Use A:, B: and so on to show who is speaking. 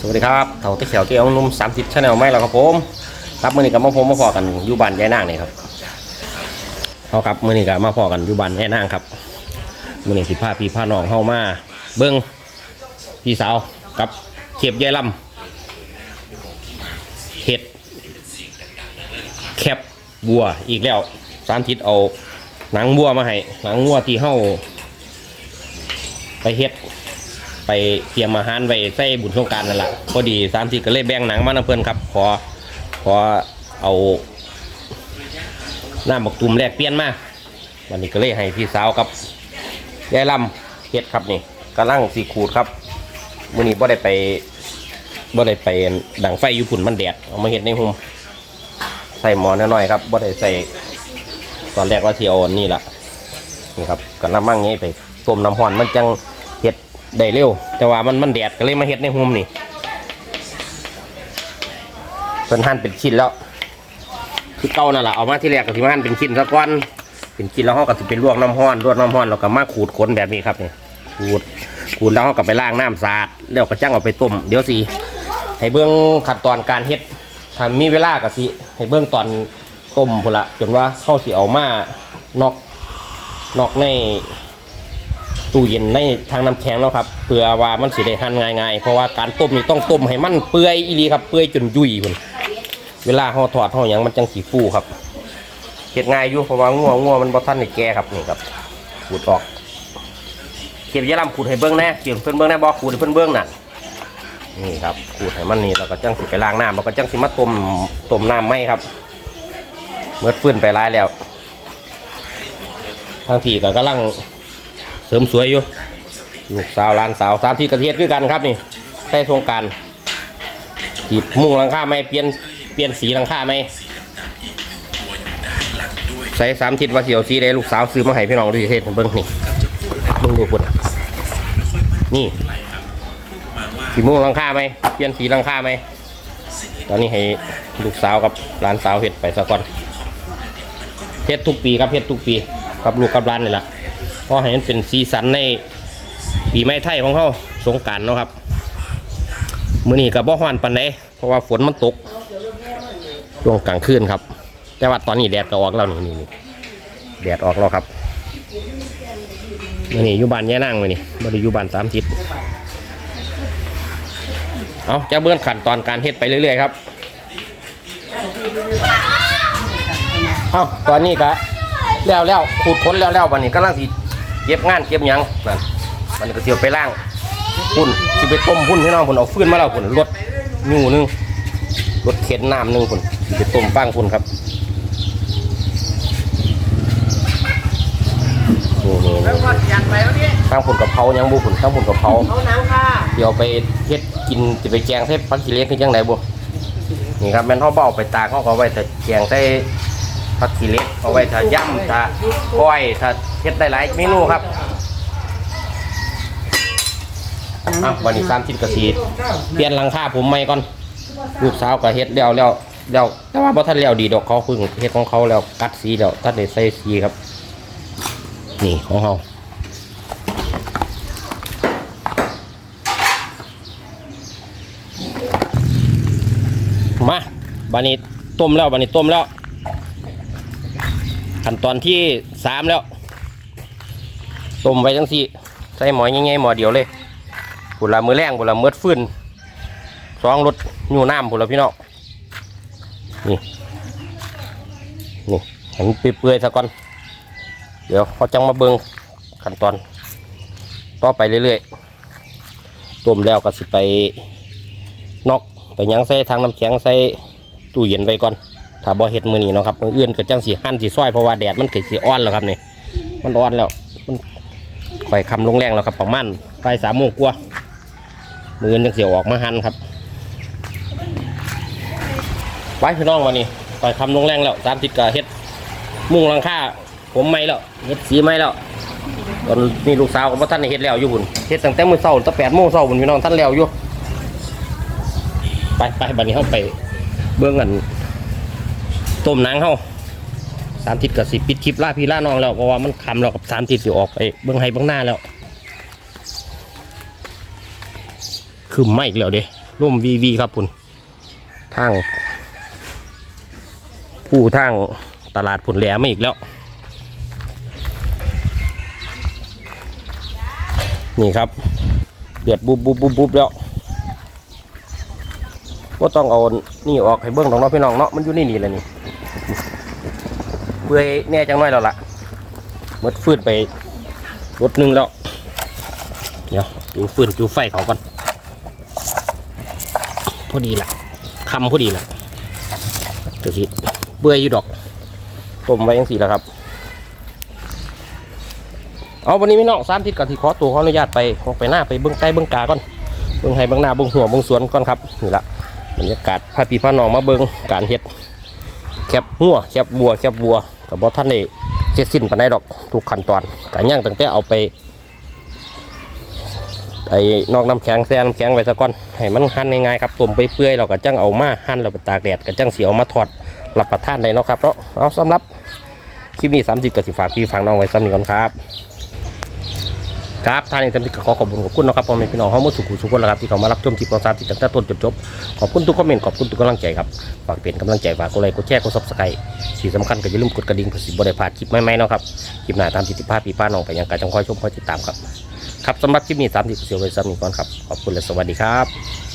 A: สวัสดีครับเถาตะเขียวเกี่ยวนุ่มสามสิบชาแนลไม่แล้วครับผมครับมื่อนี้กับมาผมมาพอกันอยู่บ้านยายนางนี่ครับเอาครับมื่อนี้กับมาพอกันอยู่บ้านยายนางครับมื่อนี้สิพาพี่พาน้องเข้ามา เบิ้งพี่สาวกับเขียบยายลำเห็ดแคบบัวอีกแล้วสามทิศเอาหนังบัวมาให้หนังบัวที่เข้าไปเฮ็ด ไปเตรียมอาหารไว้ใส่บุญสงการนั่นแหละพอดีสามทีก็เลยแบ่งหนังมานะเพื่อนครับขอขอเอาน้ำบักตุ่มแรกเปลี่ยนมาวันนี้ก็เลยให้พี่สาวกับยายลำเฮ็ดครับนี่กำลังสีขูดครับมื้อนี้บ่ได้ไปบ่ได้ไปดังไฟอยู่พุ่นมันแดดเอามาเฮ็ดในหุมใส่หมอนน้อยๆครับบ่ได้ใส่ตอนแรกว่าเอาอันนี่แหละนี่ครับก็น้ำมั่งนี้ไปต้มน้ำห้อนมันจัง ได้เร็ว แต่ว่ามันมันแดดก็เลยมาเฮ็ดในโฮมนี่เป็นหั่นเป็นชิ้นแล้ว คือเก่านั่นแหละเอามาที่แรกก็สิมาหั่นเป็นชิ้นซะก่อนเป็นชิ้นแล้วเฮาก็สิไปลวกน้ำร้อนลวกน้ำร้อนแล้วก็มาขูดขนแบบนี้ครับนี่ขูดขูดแล้วเฮาก็ไปล้างน้ำสะอาดแล้วก็จังเอาไปต้มเดี๋ยวสิให้เบิ่งขั้นตอนการเฮ็ดถ้ามีเวลาก็สิให้เบิ่งตอนต้มพุ่นละจนว่าเฮาสิเอามานอกนอกใน ตู้เย็นในทางน้ำแข็งแล้วครับเพื่อว่ามันสิได้หั่นง่ายๆเพราะว่าการต้มนี่ต้องต้มให้มันเปื่อยอีหลีครับเปื่อยจนยุ่ยพุ่นเวลาห่อทอดห่อหยังมันจังสีฟูครับเฮ็ดง่ายอยู่เพราะว่างัวงัวมันบ่ทันได้แก่ครับนี่ครับขูดออกเขียบยะลำขูดให้เบิ่งแน่เขียบเพิ่นเบิ่งแน่บ่ขูดให้เพิ่นเบิ่งน่ะนี่ครับขูดให้มันนี่แล้วก็จังสิไปล้างน้ำแล้วก็จังสิมาต้มต้มน้ำไหมครับเมื่อฟื้นไปหลายแล้วทางที่ก็กำลัง ริมสวยอยู่ลูกสาวหลานสาวสามที่กระเทียดคือกันครับนี่ใช้โครงการขีดมุงหลังคาไหมเปลี่ยนเปลี่ยนสีหลังคาไหมใส่สามทิศว่าเสียวสีใดลูกสาวซื้อมาให้พี่น้องดูเทศเบิ้งนี่เบิ้งดูคุณนี่สีมุงหลังคาไหมเปลี่ยนสีหลังคาไหมตอนนี้ให้ลูกสาวกับหลานสาวเห็ดไปซะก่อนเฮ็ดทุกปีครับเฮ็ดทุกปี กับลูกกับหลานนี่แหละ เพราะให้มันเป็นสีสันในปีไม้ไทยของเขาสงการเนาะครับมื้อนี้กับบ่ฮ้อนปานใดเพราะว่าฝนมันตกช่วงกลางคืนครับ แต่ว่าตอนนี้แดดก็ออกแล้วนี่นี่แดดออกแล้วครับมื้อนี้อยู่บ้านแย่นั่งมื้อนี้บ่ได้อยู่บ้านสามทิศเอาจะเบื้องขั้นตอนการเฮ็ดไปเรื่อยๆครับเอาตอนนี้ก็แล้วแล้วขูดค้นแล้วแล้ววันนี้กำลังสิ เก็บงานเก็บหยังนั่นวันนี้ก็เสียวไปล่างพุ่นสิไปต้มพุ่นพี่น้องพุ่นเอาฟืนมาแล้วพุ่นรถยูหนึงรถเข็นน้ำหนึงพุ่นสิไปต้มฟังพุ่นครับนี่นี่
B: แล้วก็อยากไปแล้วนี่
A: ตั้งพุ่นกับเผาหยังบุพุ่นตั้งพุ่นกับเผา
B: เอาหนังค่ะ
A: เดี๋ยวไปเฮ็ดกินจะไปแกงใส่ผักขี้เหล็กคือจังไดบุนี่ครับแม่นเฮาเบเอาไปตากเฮาก็เอาไว้แต่แกงใส่ ผักขี้เหล็กเอาไว้ถ้าย่ำถ้าก้อยถ้าเฮ็ดได้หลายเมนูครับอะวันนี้สามทิศกสีเปลี่ยนหลังคาผมใหม่ก่อนลูกสาวก็เฮ็ดแล้วแล้วแล้วแต่ว่าบ่ทันแล้วดีดอกเขาเพิ่งเฮ็ดของเขาแล้วกัดสีแล้วทันได้ใส่สีครับ นี่ของเขามาบานี้ต้มแล้วบานี้ต้มแล้ว ขั้นตอนที่สามแล้วต้มไว้จังสี่ใส่หมอง่ายๆหมอเดียวเลยบุละมือแรงบุละมืดฟื้นสองรถอยู่น้ำบุละพี่น้องนี่นี่เห็นเปื่อยๆซะก่อน เดี๋ยวเขาจังมาเบิงขั้นตอน ต่อไปเรื่อยๆต้มแล้วก็สิไปนอกไปยังใส่ทางน้ำแข็งใส่ตู้เย็นไว้ก่อน ถ้าบ่เห็ดมือนี้เนาะครับมืออื่นก็จังสีหั่นสีซอยเพราะว่าแดดมันเกิดสีอ่อนแล้วครับนี่มันอ่อนแล้วมันค่อยคำลงแรงแล้วครับประมาณไปสามโมงกว่ามืออื่นยังเสียออกมาหั่นครับไว้พี่น้องวันนี้ค่อยคำลงแรงแล้วสามสิบกะเฮ็ดมุ่งหลังคาผมไม่แล้วเฮ็ดสีไม่แล้วตอนนี้ลูกสาวของท่านเฮ็ดแล้วอยู่บุญเฮ็ดตั้งแต่มื้อเช้าตั้งแปดโมงเช้าบุญพี่น้องท่านแล้วอยู่ไปไปบัดนี้เฮาไปเบิ่งกัน ต้มนังเฮาสามทิศกับสิปิดคลิปล่าพี่ล่าน้องแล้วเพราะว่ามันคำแล้วกับสามทิศสิออกไปเบิ่งให้เบิ่งหน้าแล้ว คือไม่อีกแล้วเด้ร่มวีวีครับคุณทาง ผู้ทางตลาดผลแหลมาอีกแล้ว นี่ครับเดือดบุบบุบบุบบุบแล้ว ก็ต้องเอานี่ออกให้เบิ้องน้องเนาะพี่น้องเนาะมันอยู่นี่นี่แหละนี่เปื่อแน่จังน้อยแล้วล่ะมดฟืนไปรถหนึงแล้ว เดี๋ยวจูฟืนจูไฟเขาก่อนพอดีละคำพอดีละเดี๋ยวสิเปื่ออยู่ดอกต้มไว้ยังสี่แล้วครับ เอาวันนี้พี่น้องสามทิศกับที่ขอตัวขออนุญาตไปออกไปหน้าไปเบื้องใต้เบื้องกาก่อนเบื้องไห้เบื้องหน้าเบื้องหัวเบื้องสวนก่อนครับนี่ละ บรรยากาศพาพี่พาน้องมาเบื้องการเฮ็ดแคบหัวแคบบัวแคบบัวกับบอท่านได้เสร็จสิ้นปานใดดอกทุกขั้นตอนการย่างตั้งแต่เอาไปไอ้นอกน้ำแข็งแซ่น้ำแข็งไว้ซะก่อนให้มันหั่นง่ายๆครับต้มไปเปื่อยเราก็จังเอามาหั่นเราไปตากแดดก็จังเสียเอามาทอดรับประทานได้เนาะครับเนาะเอาสำหรับคลิปนี้สามสิบกับสิฝากพี่ฝากน้องไว้ซ้ำนี้ก่อนครับ ครับท่านเองท่านที่ขอขอบคุณขอบคุณนะครับพ่อแม่พี่น้องเฮาหมดสุขุสุขคนแล้วครับที่เขามารับชมคลิปของสามติดตั้งแต่ต้นจนจบขอบคุณทุกคอมเมนต์ขอบคุณทุกกำลังใจครับฝากเป็นกำลังใจฝากกดไลค์กดแชร์กดซับสไครต์ที่สำคัญก็อย่าลืมกดกระดิ่งเพื่อสิบได้พลาดคลิปใหม่ๆนะครับคลิปหน้าตามติดภาพปีป้าน้องไปยังการจังคอยชมคอยติดตามครับครับสำหรับคลิปนี้สามติดเสียวไว้ซ้ำนี้ก่อนครับขอบคุณและสวัสดีครับ